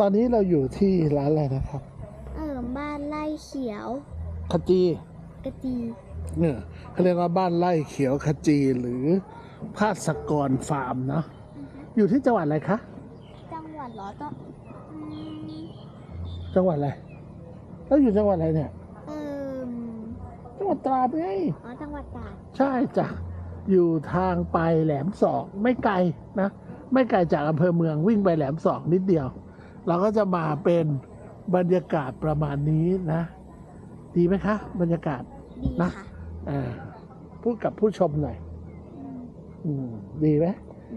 ตอนนี้เราอยู่ที่ร้านอะไรนะครับเออบ้านไร่เขียวขจีกะจีเนี่ยเขาเรียกว่าบ้านไร่เขียวขจีหรือภาสกรฟาร์มเนาะอยู่ที่จังหวัดอะไรคะจังหวัดเหรอต้องอืมจังหวัดอะไรแล้วอยู่จังหวัดอะไรเนี่ยเออจังหวัดตราดไงอ๋อจังหวัดตราดใช่จ้ะอยู่ทางไปแหลมสอกไม่ไกลนะ ไม่ไกลจากอำเภอเมืองวิ่งไปแหลมสอกนิดเดียว เราก็จะมาเป็นบรรยากาศประมาณนี้นะ ดีไหมคะ บรรยากาศดีนะค่ะอ่าพูดกับผู้ชมหน่อยอืมอืมดีไหม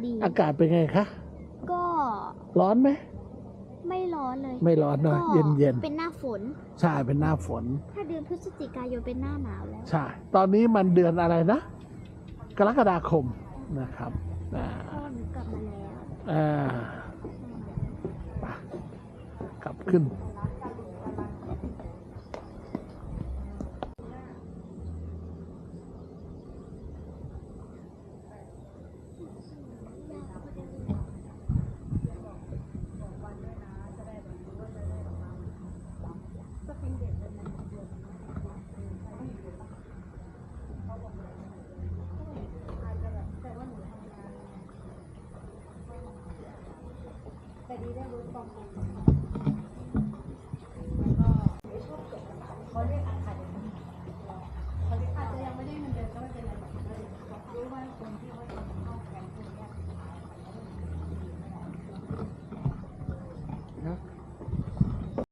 ดีอากาศเป็นไงคะ ก็ ร้อนไหม ไม่ร้อนเลย ไม่ร้อนเนอะก็เย็นเย็นเป็นหน้าฝนๆใช่ เป็นหน้าฝน ถ้าเดือนพฤศจิกายนเป็นหน้าหนาวแล้ว ใช่ ตอนนี้มันเดือนอะไรนะ กรกฎาคมนะครับอ่าพ่อหนูกลับมาแล้วอ่าไปกลับ ขึ้นแต่ดีได้รู้ความ 有外国人给我讲话